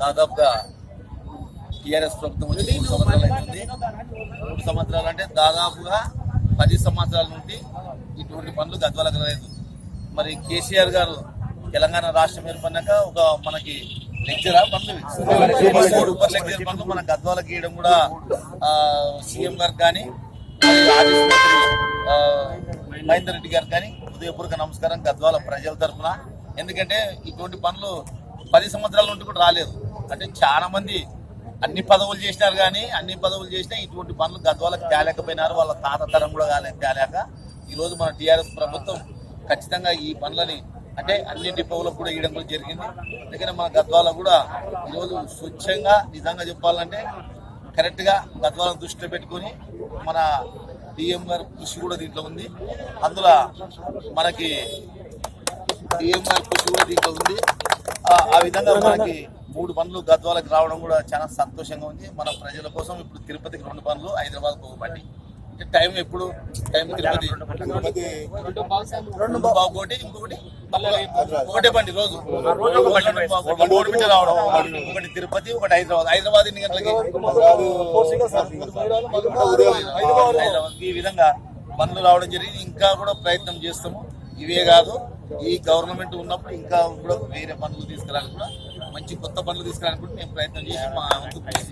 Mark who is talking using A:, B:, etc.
A: దాదాపుగా టీఆర్ఎస్ ప్రభుత్వం వచ్చి మూడు సంవత్సరాలు అవుతుంది మూడు సంవత్సరాలు అంటే దాదాపుగా పది సంవత్సరాల నుండి ఇటువంటి పనులు గద్వాలకు రాలేదు మరి కేసీఆర్ గారు తెలంగాణ రాష్ట్రం ఏర్పడినాక ఒక మనకి లెక్చరా పనులు. సూపర్ లెక్చర్ పనులు. మన గద్వాలకు గీయడం కూడా సీఎం గారు కానీ మహేందర్ రెడ్డి గారు కానీ హృదయపూర్వక నమస్కారం గద్వాల ప్రజల తరఫున. ఎందుకంటే ఇటువంటి పనులు పది సంవత్సరాల నుండి కూడా రాలేదు. అంటే చాలా మంది అన్ని పదవులు చేసినారు కానీ అన్ని పదవులు చేసినా ఇటువంటి పనులు గద్వాలకు తేలేకపోయినారు. వాళ్ళ తాత తరం కూడా కాలే తేలేక ఈరోజు మన టీఆర్ఎస్ ప్రభుత్వం ఖచ్చితంగా ఈ పనులని అంటే అన్ని డిపోలకు కూడా ఇవ్వడం కూడా జరిగింది. అందుకని మన గద్వాల కూడా ఈరోజు స్వచ్ఛంగా నిజంగా చెప్పాలంటే కరెక్ట్గా గద్వాలను దృష్టిలో పెట్టుకొని మన డిఎం గారి కృషి కూడా దీంట్లో ఉంది. అందులో మనకి డిఎం గారి కృషి కూడా దీంట్లో ఉంది. ఆ- ఆ విధంగా మనకి మూడు పనులు గద్వాలకు రావడం కూడా చాలా సంతోషంగా ఉంది మన ప్రజల కోసం ఇప్పుడు తిరుపతికి రెండు పనులు హైదరాబాద్ ఒక బండి అంటే టైం ఎప్పుడు టైం తిరుపతి రెండు బాగు ఒకటి ఇంకొకటి ఒకటే బండి రోజు మూడు బిడ్డ రావడం ఒకటి తిరుపతి ఒకటి హైదరాబాద్ హైదరాబాద్ ఎన్ని గంటలకి హైదరాబాద్ ఈ విధంగా పనులు రావడం జరిగింది ఇంకా కూడా ప్రయత్నం చేస్తాము ఇవే కాదు ఈ గవర్నమెంట్ ఉన్నప్పుడు ఇంకా కూడా వేరే పనులు తీసుకురానికి కూడా మంచి కొత్త పనులు తీసుకురావడానికి మేము ప్రయత్నం చేసి మా వంతు కృషి